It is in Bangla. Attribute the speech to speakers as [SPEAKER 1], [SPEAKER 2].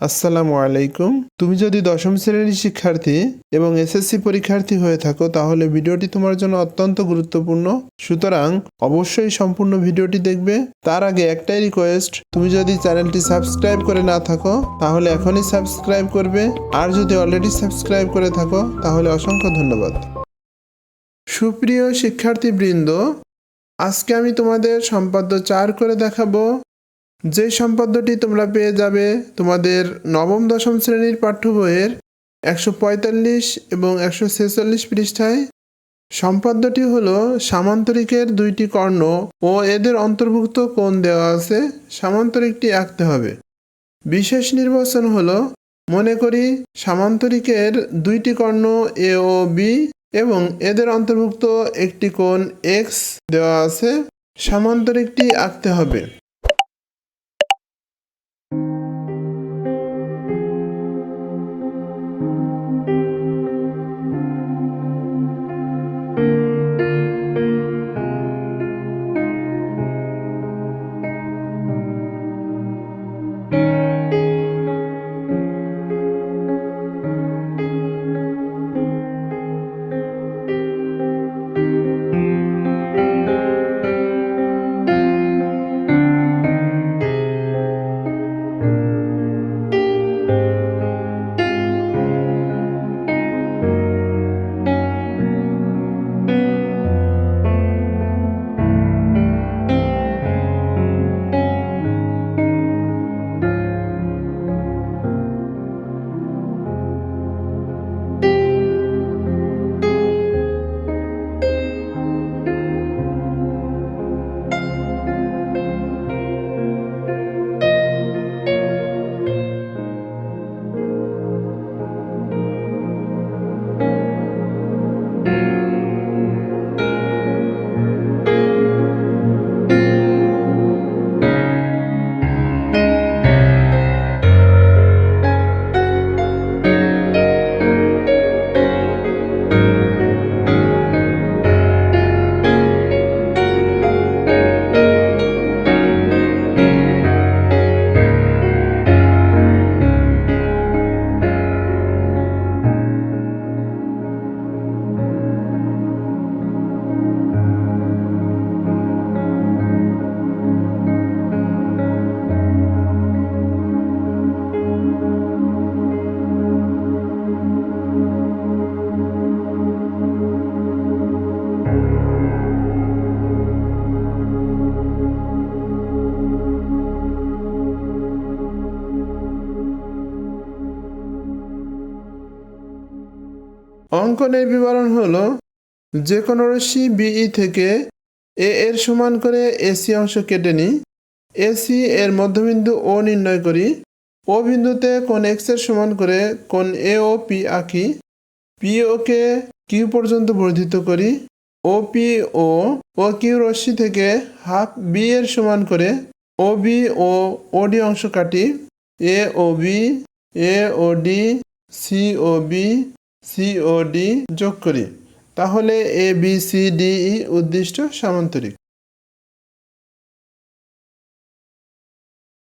[SPEAKER 1] আসসালামু আলাইকুম। তুমি যদি দশম শ্রেণির শিক্ষার্থী এবং এসএসসি পরীক্ষার্থী হয়ে থাকো, তাহলে ভিডিওটি তোমার জন্য অত্যন্ত গুরুত্বপূর্ণ। সুতরাং অবশ্যই সম্পূর্ণ ভিডিওটি দেখবে। তার আগে একটাই রিকোয়েস্ট তুমি যদি চ্যানেলটি সাবস্ক্রাইব করে না থাকো, তাহলে এখনই সাবস্ক্রাইব করবে। আর যদি অলরেডি সাবস্ক্রাইব করে থাকো, তাহলে অসংখ্য ধন্যবাদ। সুপ্রিয় শিক্ষার্থীবৃন্দ, আজকে আমি তোমাদের সম্পাদ্য চার করে দেখাবো। যে সম্পাদ্যটি তোমরা পেয়ে যাবে তোমাদের নবম, দশম শ্রেণির পাঠ্য বইয়ের একশো পঁয়তাল্লিশ এবং একশো ছেচল্লিশ পৃষ্ঠায়। সম্পাদ্যটি হলো সামান্তরিকের দুইটি কর্ণ ও এদের অন্তর্ভুক্ত কোণ দেওয়া আছে, সামান্তরিকটি আঁকতে হবে। বিশেষ নির্বাচন হলো, মনে করি সামান্তরিকের দুইটি কর্ণ এ ও বি এবং এদের অন্তর্ভুক্ত একটি কোণ এক্স দেওয়া আছে, সামান্তরিকটি আঁকতে হবে। অঙ্কনের বিবরণ হলো যে কোনো রশ্মি বিই থেকে এ এর সমান করে এসি অংশ কেটে নিই। এসি এর মধ্যবিন্দু ও নির্ণয় করি। ও বিন্দুতে কোন এক্সের সমান করে কোন এ ও পি আঁকি। পি ওকে কিউ পর্যন্ত বর্ধিত করি। ও পি ও ও কিউ রশ্মি থেকে হাফ বি এর সমান করে ও বি ও ওডি অংশ কাটি। A O B A O D C O B C O D যোগ করি। তাহলে এ বি সি ডি ই উদ্দিষ্ট সামান্তরিক।